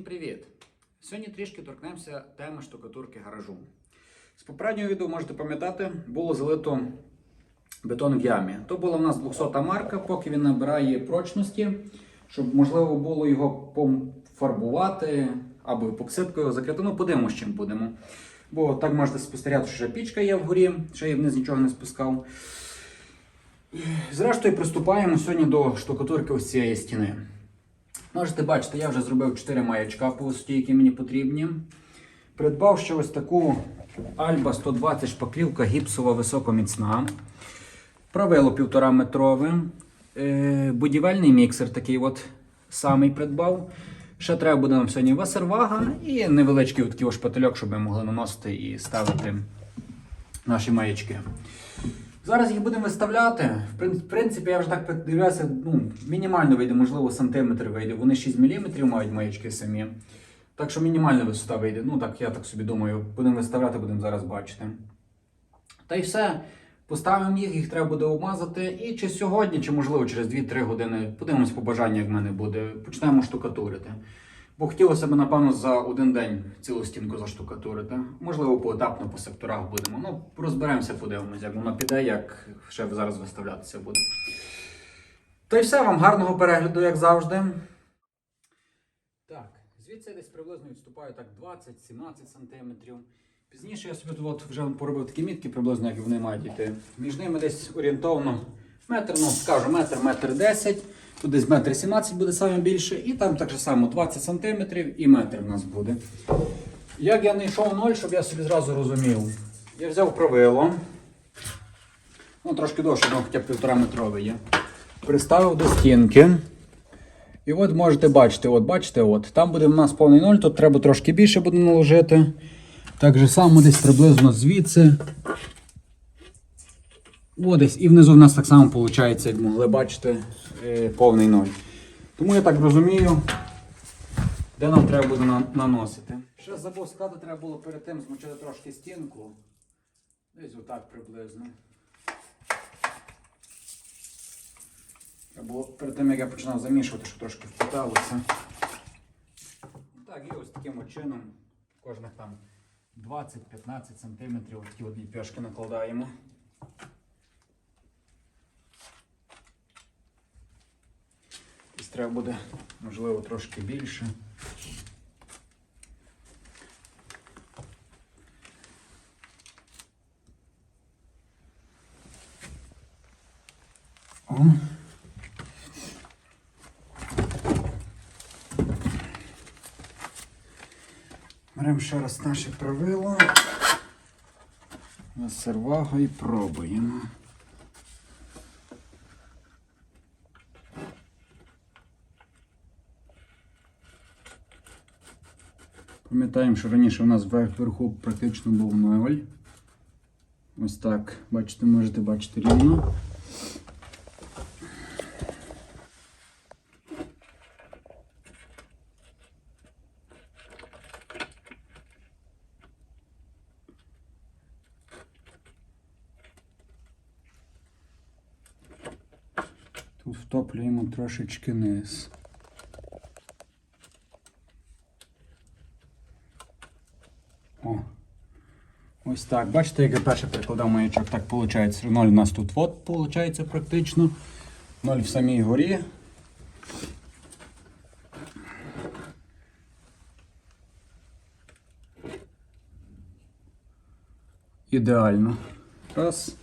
Всім привіт! Сьогодні трішки торкнемося теми штукатурки гаражу. З попереднього відео можете пам'ятати, було залито бетон в ямі. То була в нас 200 марка, поки він набирає прочності, щоб можливо було його пофарбувати або епоксидкою закрити. Ну, подивимося, чим будемо. Бо так можете спостерігати, що вже пічка є вгорі, ще я вниз нічого не спускав. Зрештою, приступаємо сьогодні до штукатурки ось цієї стіни. Можете бачити, я вже зробив 4 маячка по висоті, які мені потрібні. Придбав ще ось таку Альба 120 шпаклівка гіпсова високоміцна. Правило 1,5 метрове. Е, будівельний міксер такий от самий придбав. Ще треба буде нам сьогодні васервага і невеличкий такий шпательок, щоб ми могли наносити і ставити наші маячки. Зараз їх будемо виставляти. В принципі, я вже так подивлявся, ну, мінімально вийде, можливо, сантиметр вийде. Вони 6 мм мають маячки самі. Так що мінімальна висота вийде. Ну так, я так собі думаю, будемо виставляти, будемо зараз бачити. Та й все. Поставимо їх, їх треба буде обмазати. І чи сьогодні, чи можливо через 2-3 години, подивимось по бажанню, як в мене буде. Почнемо штукатурити. Бо хотілося б, напевно, за один день цілу стінку заштукатурити. Можливо, поетапно по секторах будемо. Ну, розберемося, подивимося, як воно піде, як ще зараз виставлятися буде. Та й все, вам гарного перегляду, як завжди. Так, звідси десь приблизно відступаю так 20-17 сантиметрів. Пізніше я собі тут вже поробив такі мітки, приблизно як вони мають йти. Між ними десь орієнтовно метр, ну скажу, метр, метр 10. Тут десь метр 17 буде саме більше, і там так само 20 сантиметрів і метр в нас буде. Як я знайшов ноль, щоб я собі зразу розумів. Я взяв правило. Ну, трошки довше, ну, хоча б півтора метрове є. Приставив до стінки. І от можете бачити, от бачите, от, там буде в нас повний ноль, тут треба трошки більше буде наложити. Так же само десь приблизно звідси. О, десь. І внизу в нас так само виходить, як могли бачити, повний ноль. Тому я так розумію, де нам треба буде наносити. Ще забув сказати, треба було перед тим змочити трошки стінку. Десь отак приблизно. Треба перед тим, як я починав замішувати, щоб трошки впиталося. Так, і ось таким чином кожних там 20-15 см такі от ліпешки накладаємо. Десь треба буде, можливо, трошки більше. О. Беремо ще раз наше правило. На сервагу і пробуємо. Пам'ятаємо, що раніше у нас верх вверху практично був 0. Ось так, бачите, можете бачити рівно. Тут втоплюємо трошечки низ. О. Ось так. Бачите, як я перше прикладав маячок, так виходить. Ноль у нас тут от, виходить практично. Ноль в самій горі. Ідеально. Раз.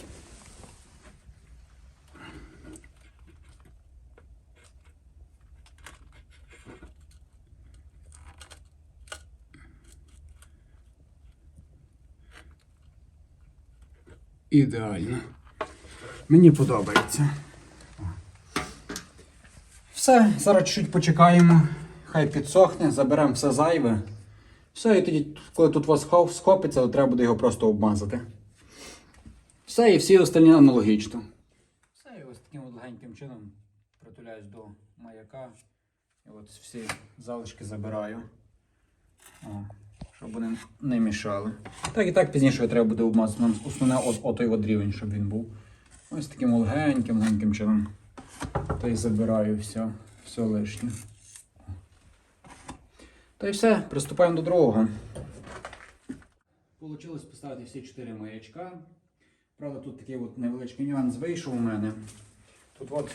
Ідеально. Мені подобається. Все, зараз чуть-чуть почекаємо. Хай підсохне, заберемо все зайве. Все, і тоді, коли тут у вас схопиться, то треба буде його просто обмазати. Все, і всі остальні аналогічно. Все, і ось таким от легеньким чином притуляюсь до маяка. І от всі залишки забираю. О, щоб вони не мішали. Так і так пізніше треба буде обмазати. Основне от, отой от рівень, щоб він був. Ось таким легеньким, легеньким чином. Та й забираю все, все лишнє. Та й все, приступаємо до другого. Получилось поставити всі чотири маячка. Правда, тут такий от невеличкий нюанс вийшов у мене. Тут от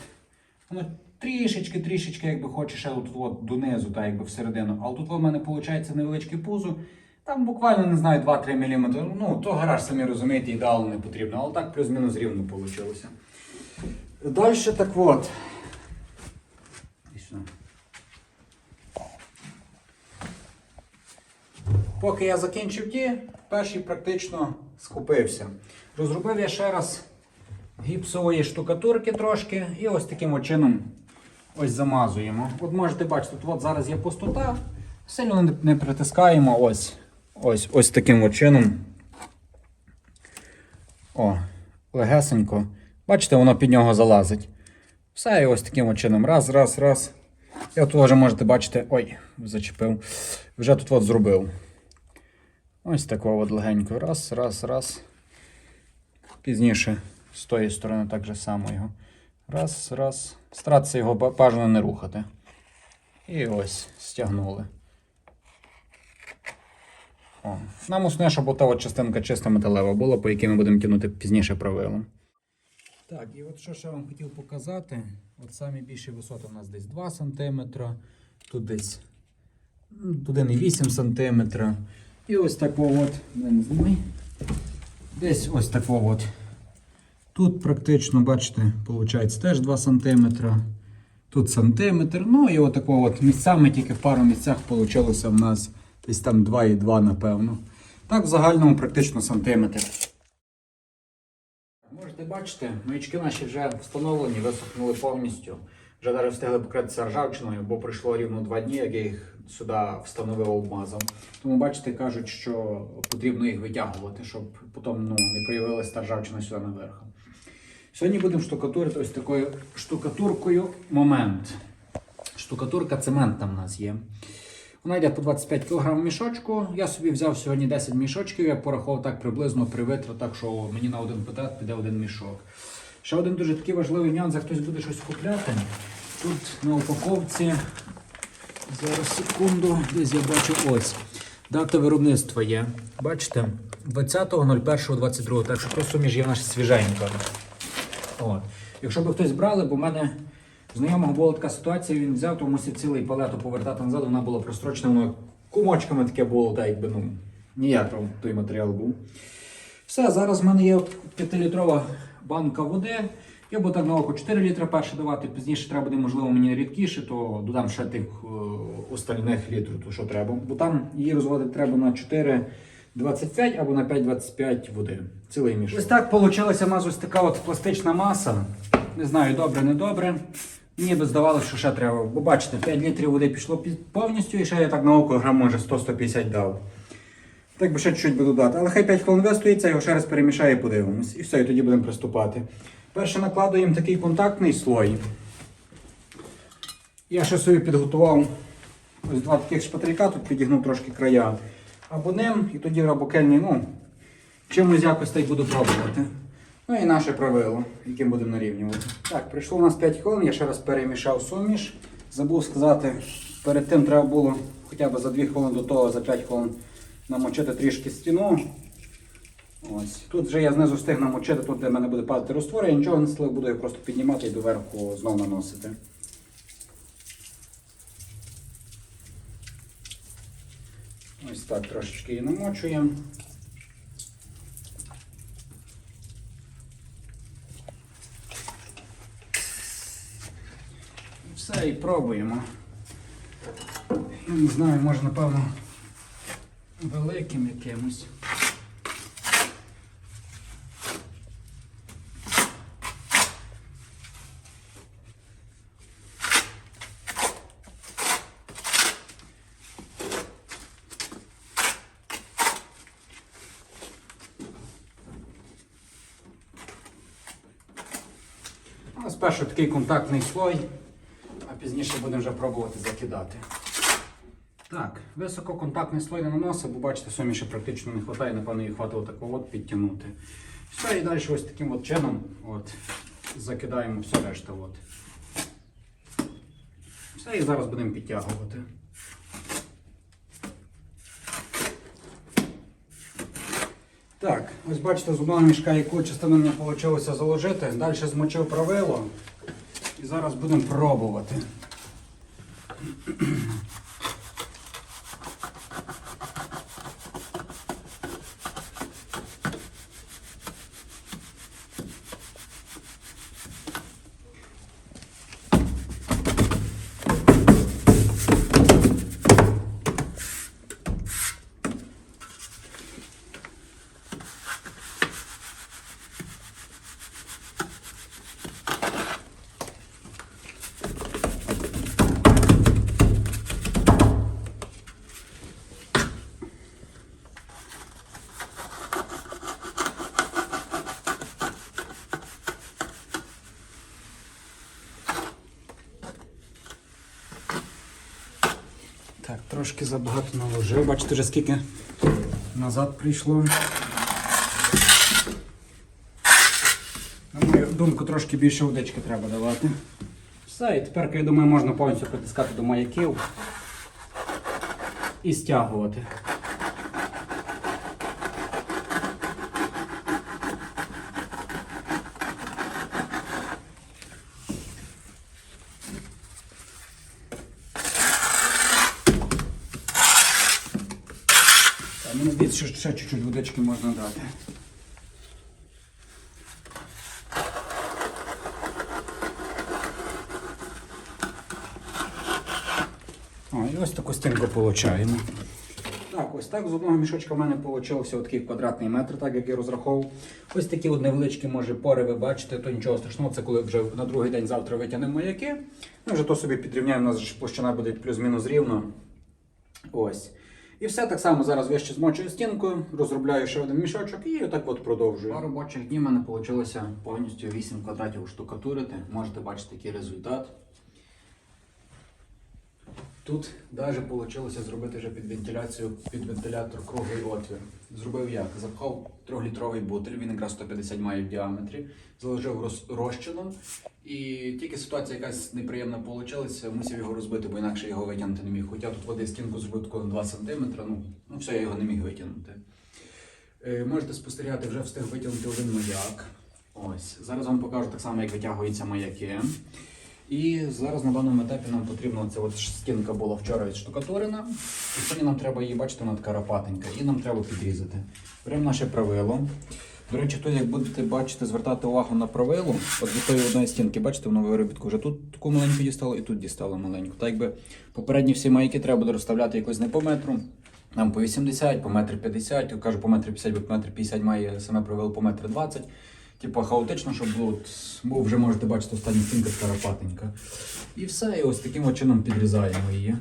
воно трішечки, трішечки, якби хоче ще от, от донизу, так якби всередину. Але тут у мене виходить невеличке пузо. Там буквально не знаю 2-3 мм. Ну, то гараж, самі розумієте, ідеально не потрібно, але так плюс-мінус рівно вийшло. Далі так от. Поки я закінчив ті, перший практично схопився. Розробив я ще раз гіпсової штукатурки трошки і ось таким чином ось замазуємо. От можете бачити, от зараз є пустота, сильно не, притискаємо ось, ось, ось таким чином. О, легесенько. Бачите, воно під нього залазить. Все, і ось таким чином. Раз, раз, раз. І от вже можете бачити, ой, зачепив. Вже тут от зробив. Ось такого от легенько. Раз, раз, раз. Пізніше з тої сторони так же само його. Раз, раз. Старатися його бажано не рухати. І ось стягнули. О. Нам основне, щоб ота от частинка чиста металева була, по якій ми будемо тягнути пізніше правилом. Так, і от що ще вам хотів показати. От самі більші висоти у нас десь 2 см, тут десь ну, тут 1,8 см. І ось такого от, не знімай. Десь ось такого от. Тут практично, бачите, виходить теж 2 см. Тут сантиметр. Ну і от такого от місцями тільки в пару місцях вийшло в нас десь там 2,2, напевно. Так, в загальному практично сантиметр. Можете бачити, маячки наші вже встановлені, висохнули повністю. Вже навіть встигли покритися ржавчиною, бо пройшло рівно два дні, як я їх сюди встановив обмазав. Тому бачите, кажуть, що потрібно їх витягувати, щоб потім ну, не проявилася та ржавчина сюди наверху. Сьогодні будемо штукатурити ось такою штукатуркою момент. Штукатурка цементна в нас є. Вона йде по 25 кг мішочку. Я собі взяв сьогодні 10 мішочків, я порахував так приблизно при витру, так що мені на один петрат піде один мішок. Ще один дуже такий важливий нюанс, як хтось буде щось купляти. Тут на упаковці, зараз секунду, десь я бачу ось. Дата виробництва є. Бачите? 20.01.22, так що просто між є наша свіженька. От. Якщо б хтось брали, бо в мене знайомого була така ситуація, він взяв, то мусив цілий палету повертати назад, вона була прострочена, воно кумочками таке було, так якби ну, ніяк там той матеріал був. Все, зараз в мене є 5-літрова банка води. Я буду так на око 4 літри перше давати, пізніше треба буде, можливо, мені рідкіше, то додам ще тих е, остальних літрів, то що треба. Бо там її розводити треба на 4,25 або на 5,25 води. Цілий мішок. Ось так вийшла нас ось така от пластична маса. Не знаю, добре, не добре. Мені би здавалося, що ще треба. Бо бачите, 5 літрів води пішло повністю, і ще я так на око грам, може 100-150 дав. Так би ще чуть-чуть би додати. Але хай 5 хвилин вистоїться, його ще раз перемішаю і подивимось. І все, і тоді будемо приступати. Перше накладуємо такий контактний слой. Я ще собі підготував ось два таких шпатряка, тут підігнув трошки края. Або ним, і тоді або кельний, ну, чимось якось так буду пробувати. Ну і наше правило, яким будемо нарівнювати. Так, прийшло у нас 5 хвилин, я ще раз перемішав суміш. Забув сказати, перед тим треба було хоча б за 2 хвилини до того, за 5 хвилин намочити трішки стіну. Ось. Тут вже я знизу встиг намочити, тут де в мене буде падати роствор, я нічого не слив, буду його просто піднімати і доверху знову наносити. Ось так трошечки її намочуємо. Все, і пробуємо. Я не знаю, може, напевно, великим якимось. Ну, Спершу такий контактний слой, а пізніше будемо вже пробувати закидати. Так, висококонтактний слой не наносив, бо бачите, суміші практично не вистачає, напевно, її хватило такого от підтягнути. Все, і далі ось таким от чином от, закидаємо все решта. От. Все, і зараз будемо підтягувати. Так, ось бачите, з одного мішка яку частину мені вийшло заложити. Далі змочив правило. І зараз будемо пробувати. Трошки забагато наложив. Бачите, вже скільки назад прийшло. На мою думку, трошки більше водички треба давати. Все, і тепер, я думаю, можна повністю притискати до маяків і стягувати. Мені ще чуть-чуть водички можна дати. О, і ось таку стінку получаємо. Так, ось так з одного мішочка в мене вийшов такий квадратний метр, так як я розраховував. Ось такі от невеличкі, може, пори ви бачите, то нічого страшного, це коли вже на другий день завтра витягнемо маяки. Ми вже то собі підрівняємо, у нас площина буде плюс-мінус рівно. Ось. І все так само зараз вище змочую стінкою, розробляю ще один мішочок і отак от продовжую. Два робочих дні в мене вийшло повністю 8 квадратів штукатурити. Можете бачити який результат. Тут навіть вийшло зробити вже під вентиляцію, під вентилятор круглий отвір. Зробив як? Запхав 3-літровий бутиль, він якраз 150 має в діаметрі, заложив роз- розчином. І тільки ситуація якась неприємна вийшла, мусив його розбити, бо інакше його витягнути не міг. Хоча тут води стінку зробив таку на 2 см, ну, ну все, я його не міг витягнути. Е, можете спостерігати, вже встиг витягнути один маяк. Ось. Зараз вам покажу так само, як витягуються маяки. І зараз на даному етапі нам потрібно, це от стінка була вчора відштукатурена. І сьогодні нам треба її, бачите, вона така рапатенька, і нам треба підрізати. Беремо наше правило. До речі, тут, як будете бачити, звертати увагу на правило, от від тої одної стінки, бачите, воно виробітку вже тут таку маленьку дістало і тут дістало маленьку. Так якби попередні всі маяки треба буде розставляти якось не по метру. Нам по 80, по метр 50, я кажу по метр 50, бо по метр 50 має саме правило по метр 20. Типу хаотично, щоб було, бо вже можете бачити остання стінка така. І все, і ось таким чином підрізаємо її.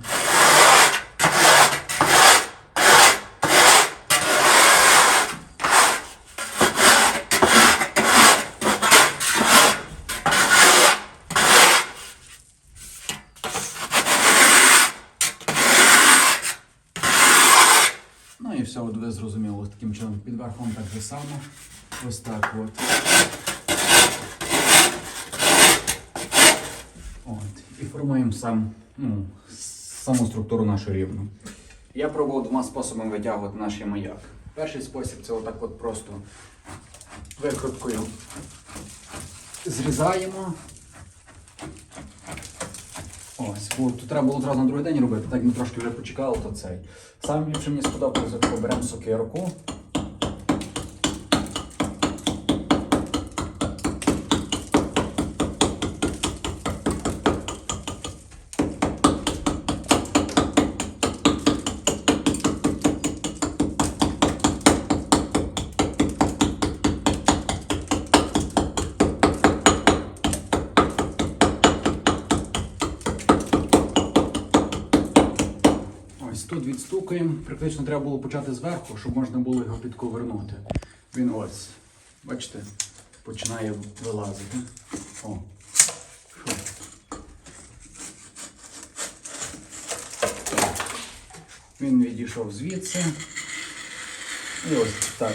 Ну і все, от ви зрозуміли, таким чином під верхом так же само. Ось так от. От. І формуємо сам, ну, саму структуру нашу рівну. Я пробував двома способами витягувати наш маяк. Перший спосіб це отак от просто викруткою зрізаємо. Ось, бо тут треба було одразу на другий день робити, так ми трошки вже почекали, то цей. Саме ліпше мені сподобалося, беремо сокирку. Тут відстукуємо. Практично треба було почати зверху, щоб можна було його підковернути. Він ось, бачите, починає вилазити. О. Він відійшов звідси. І ось так.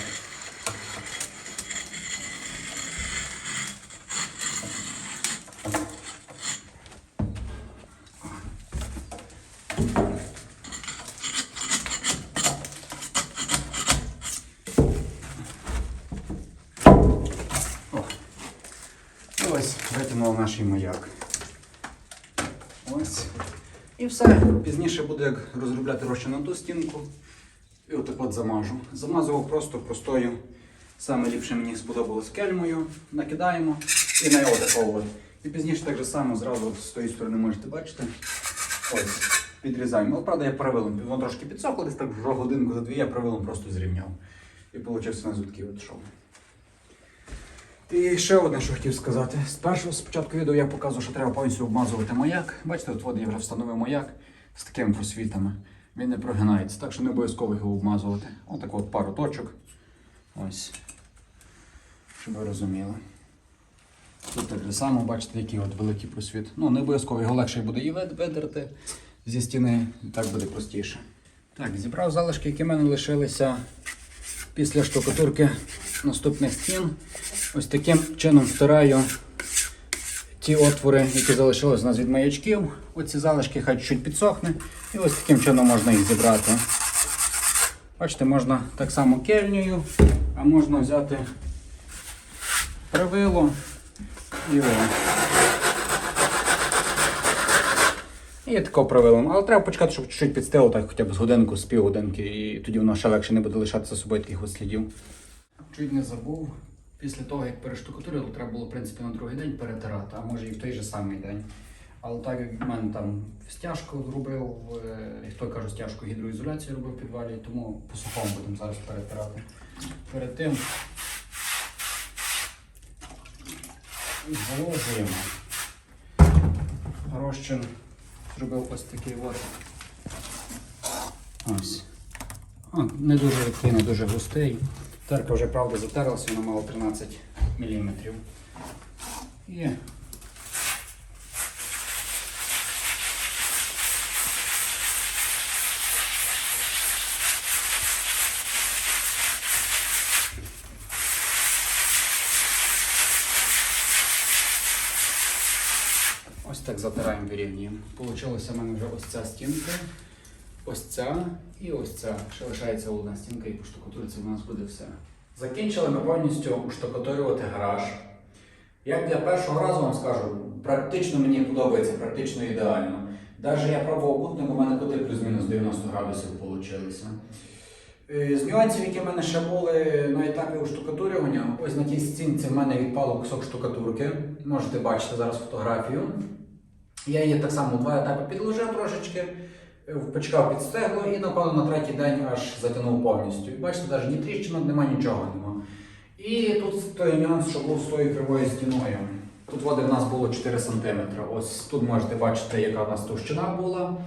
Ось витягнули наш маяк. Ось. І все. Пізніше буду як розробляти розчин на ту стінку. І отак от замажу. Замазував просто простою. Саме ліпше мені сподобалось кельмою. Накидаємо і на його такого. І пізніше так же само зразу з тої сторони можете бачити. Ось, підрізаємо. Ну, правда, я правилом. Воно трошки підсохло, десь так вже годинку за дві я правилом просто зрівняв. І получився на такий от шов. І ще одне, що хотів сказати. Спершу спочатку відео я показував, що треба повністю обмазувати маяк. Бачите, от, от я вже встановив маяк з такими просвітами. Він не прогинається, так що не обов'язково його обмазувати. Отак от пару точок. Ось. Щоб ви розуміли. Тут так само, бачите, який от великий просвіт. Ну, не обов'язково його легше буде і видерти зі стіни, і так буде простіше. Так, зібрав залишки, які в мене лишилися після штукатурки наступних стін. Ось таким чином втираю ті отвори, які залишились у нас від маячків. Оці залишки хай чуть підсохне. І ось таким чином можна їх зібрати. Бачите, можна так само кельнею, а можна взяти правило і о. І тако правилом. Але треба почекати, щоб чуть-чуть підстило, так хоча б з годинку, з півгодинки, і тоді воно ще легше не буде лишати за собою таких от слідів. Чуть не забув. Після того, як перештукатурили, треба було в принципі на другий день перетирати, а може і в той же самий день. Але так як в мене там стяжку зробив, е, хто каже, стяжку гідроізоляції робив в підвалі, тому по сухому будемо зараз перетирати. Перед тим зволожуємо. Розчин зробив ось такий от. Ось. О, не дуже рідкий, не дуже густий. Терка вже правда затерлася, вона мала 13 мм. І так затираємо вирівнюємо. Получилося в мене вже ось ця стінка. Ось ця і ось ця. Ще лишається одна стінка і по штукатурці у нас буде все. Закінчили ми повністю уштукатурювати гараж. Як для першого разу вам скажу, практично мені подобається, практично ідеально. Навіть я пробував кутник, у мене кути плюс-мінус 90 градусів вийшло. З нюансів, які в мене ще були на етапі уштукатурювання, ось на тій стінці в мене відпало кусок штукатурки. Можете бачити зараз фотографію. Я її так само два етапи підложив трошечки, почекав під стегло і, напевно, на третій день аж затягнув повністю. Бачите, навіть ні тріщинок, нема нічого нема. І тут той нюанс, що був з тою кривою стіною. Тут води в нас було 4 см. Ось тут можете бачити, яка в нас товщина була.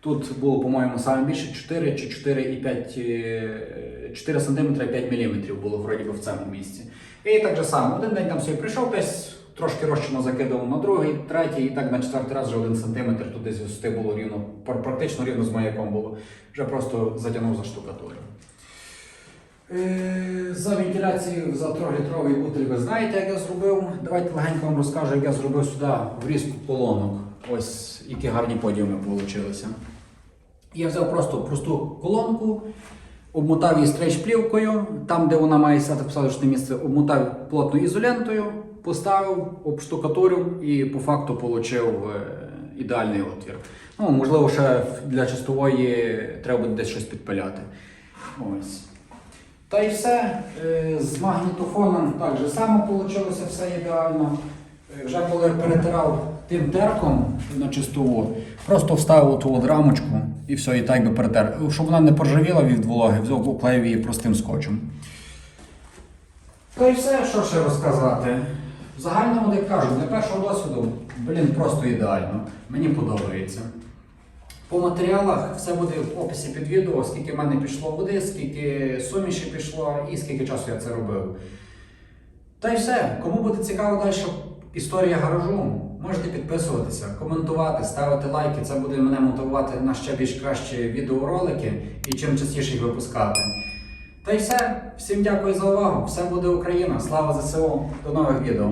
Тут було, по-моєму, саме більше 4 чи 4,5 е, 4 см і 5 мм було вроді би в цьому місці. І так же само, один день там собі прийшов, десь трошки розчину закидав на другий, третій, і так на четвертий раз вже один сантиметр туди з було рівно, практично рівно з маяком було. Вже просто затягнув за штукатуру. Е, За вентиляцією за 3-літровий бутиль ви знаєте, як я зробив. Давайте легенько вам розкажу, як я зробив сюди врізку колонок. Ось які гарні подіуми вийшли. Я взяв просто просту колонку, обмотав її стрейч-плівкою, там, де вона має сяти посадочне місце, обмотав плотно ізолентою, поставив, обштукатурив і по факту отримав ідеальний отвір. Ну, можливо, ще для чистової треба буде десь щось підпиляти. Ось. Та й все. Е, З магнітофоном так же само вийшло, все ідеально. Е, Вже коли перетирав тим терком на чистову, просто вставив ту от рамочку і все, і так би перетер. Щоб вона не поржавіла від вологи, взяв обклеїв її простим скотчем. Та й все, що ще розказати. В загальному, як кажу, для першого досвіду, блін, просто ідеально. Мені подобається. По матеріалах все буде в описі під відео, скільки в мене пішло води, скільки суміші пішло і скільки часу я це робив. Та й все. Кому буде цікаво далі історія гаражу, можете підписуватися, коментувати, ставити лайки. Це буде мене мотивувати на ще більш кращі відеоролики і чим частіше їх випускати. Та й все. Всім дякую за увагу. Все буде Україна. Слава ЗСУ. До нових відео.